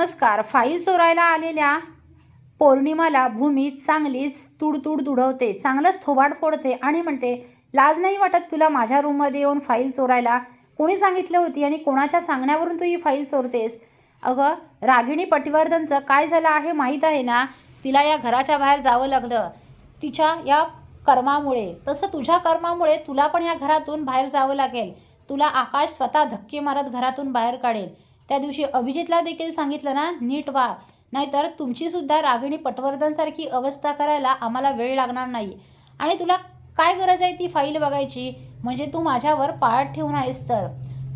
नमस्कार. फाईल चोरायला आलेल्या पौर्णिमाला भूमी चांगलीच तुडतुड तुडवते चांगलंच थोबाड फोडते आणि म्हणते लाज नाही वाटत तुला माझ्या रूममध्ये येऊन फाईल चोरायला? कोणी सांगितलं होती आणि कोणाच्या सांगण्यावरून तू ही फाईल चोरतेस? अगं रागिणी पटवर्धनचं काय झालं आहे माहीत आहे ना? तिला या घराच्या बाहेर जावं लागलं. तिच्या या कर्मामुळे तसं तुझ्या कर्मामुळे तुला पण या घरातून बाहेर जावं लागेल. तुला आकाश स्वतः धक्के मारत घरातून बाहेर काढेल. त्या दिवशी अभिजितला देखील सांगितलं ना नीट व्हा नाहीतर तुमचीसुद्धा रागिणी पटवर्धनसारखी अवस्था करायला आम्हाला वेळ लागणार नाही आणि तुला काय गरज आहे ती फाईल बघायची? म्हणजे तू माझ्यावर पाळत ठेवून आहेस तर.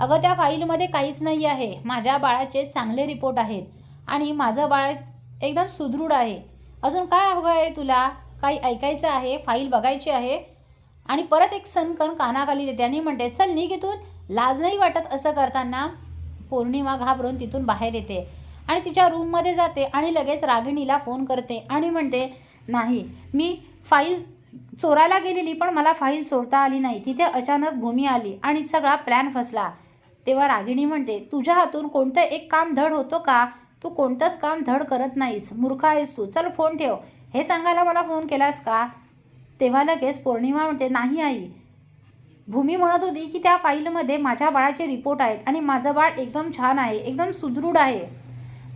अगं त्या फाईलमध्ये काहीच नाही आहे. माझ्या बाळाचे चांगले रिपोर्ट आहेत. आणि माझं बाळ एकदम सुदृढ आहे. अजून काय हवं आहे तुला? काही ऐकायचं आहे? फाईल बघायची आहे? आणि परत एक सनकन कानाखाली देते आणि म्हणते चल निघ इथून. लाज नाही वाटत असं करताना. पौर्णिमा घाबरून तिथून बाहेर येते. आणि तिच्या रूममध्ये जाते आणि लगेच रागिणीला फोन करते आणि म्हणते नाही मी फाईल चोरायला गेलेली पण मला फाईल चोरता आली नाही. तिथे अचानक भूमी आली आणि सगळा प्लॅन फसला. तेव्हा रागिणी म्हणते तुझ्या हातून कोणतं एक काम धड होतो का? तू कोणतंच काम धड करत नाहीस. मूर्ख आहेस तू. चल फोन ठेव. हे सांगायला मला फोन केलास का? तेव्हा लगेच पौर्णिमा म्हणते नाही आई. भूमी म्हणत होती की त्या फाईलमध्ये माझ्या बाळाचे रिपोर्ट आहेत आणि माझं बाळ एकदम छान आहे एकदम सुदृढ आहे.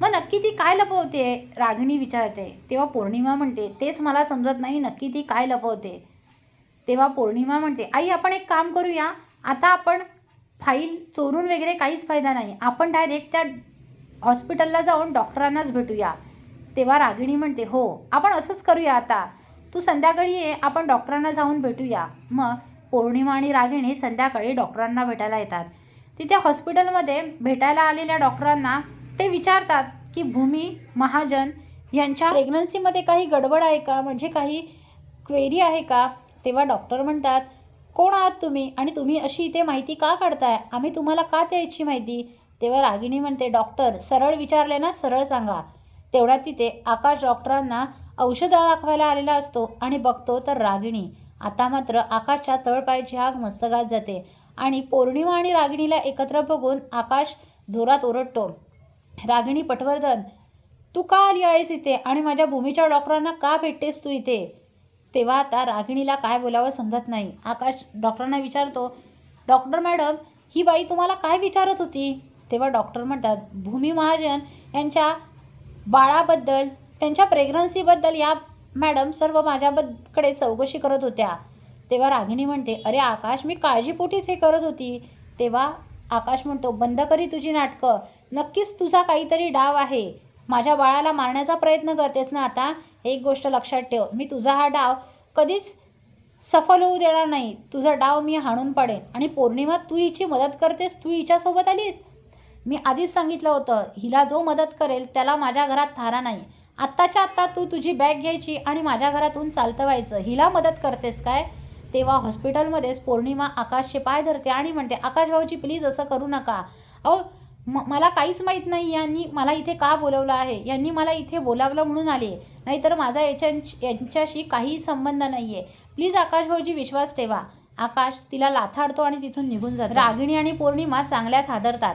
मग नक्की ती काय लपवते? रागिणी विचारते. तेव्हा पौर्णिमा म्हणते तेच मला समजत नाही नक्की ती काय लपवते? तेव्हा पौर्णिमा म्हणते आई आपण एक काम करूया. आता आपण फाईल चोरून वगैरे काहीच फायदा नाही. आपण डायरेक्ट त्या हॉस्पिटलला जाऊन डॉक्टरांनाच भेटूया. तेव्हा रागिणी म्हणते हो आपण असंच करूया आता. तू संध्याकाळी ये आपण डॉक्टरांना जाऊन भेटूया. मग पौर्णिमा आणि रागिणी संध्याकाळी डॉक्टरांना भेटायला येतात. तिथे हॉस्पिटलमध्ये भेटायला आलेल्या डॉक्टरांना ते विचारतात की भूमी महाजन यांच्या प्रेग्नन्सीमध्ये काही गडबड आहे का? म्हणजे काही क्वेरी आहे का? तेव्हा डॉक्टर म्हणतात कोण आहात तुम्ही आणि तुम्ही अशी इथे माहिती का काढताय? आम्ही तुम्हाला का द्यायची माहिती? तेव्हा रागिणी म्हणते डॉक्टर सरळ विचारले ना सरळ सांगा. तेवढ्यात तिथे आकाश डॉक्टरांना औषधं दाखवायला आलेला असतो आणि बघतो तर रागिणी आता मात्र आकाशच्या तळपायची आग मस्तकात जाते आणि पौर्णिमा आणि रागिणीला एकत्र बघून आकाश जोरात ओरडतो. रागिणी पटवर्धन तू का आली आहेस इथे? आणि माझ्या भूमीच्या डॉक्टरांना का भेटतेस तू इथे? तेव्हा आता रागिणीला काय बोलावं समजत नाही. आकाश डॉक्टरांना विचारतो डॉक्टर मॅडम ही बाई तुम्हाला काय विचारत होती? तेव्हा डॉक्टर म्हणतात भूमी महाजन यांच्या बाळाबद्दल त्यांच्या प्रेग्नन्सीबद्दल या मॅडम सर्व माझ्याकडे चौकशी करत होत्या. तेव्हा रागिनी म्हणते अरे आकाश मी काळजीपोटीच हे करत होती. तेव्हा आकाश म्हणतो बंद करी तुझी नाटकं. नक्कीच तुझा काहीतरी डाव आहे. माझ्या बाळाला मारण्याचा प्रयत्न करतेस ना आता? एक गोष्ट लक्षात ठेव मी तुझा हा डाव कधीच सफल होऊ देणार नाही. तुझा डाव मी हाणून पडेन. आणि पौर्णिमा तू हिची मदत करतेस? तू हिच्यासोबत आलीस? मी आधीच सांगितलं होतं हिला जो मदत करेल त्याला माझ्या घरात थारा नाही. आत्ताच्या आत्ता तू तुझी बॅग घ्यायची आणि माझ्या घरातून चालतं व्हायचं हिला मदत करतेस काय? तेव्हा हॉस्पिटलमध्येच पौर्णिमा आकाशचे पाय धरते आणि म्हणते आकाश भाऊजी प्लीज असं करू नका. अहो म मला काहीच माहीत नाही यांनी मला इथे का बोलवलं आहे? यांनी मला इथे बोलावलं म्हणून आले नाहीतर माझा याच्या यांच्याशी काहीही संबंध नाही आहे प्लीज आकाश भाऊजी विश्वास ठेवा. आकाश तिला लाथाडतो आणि तिथून निघून जातो. रागिणी आणि पौर्णिमा चांगल्याच हादरतात.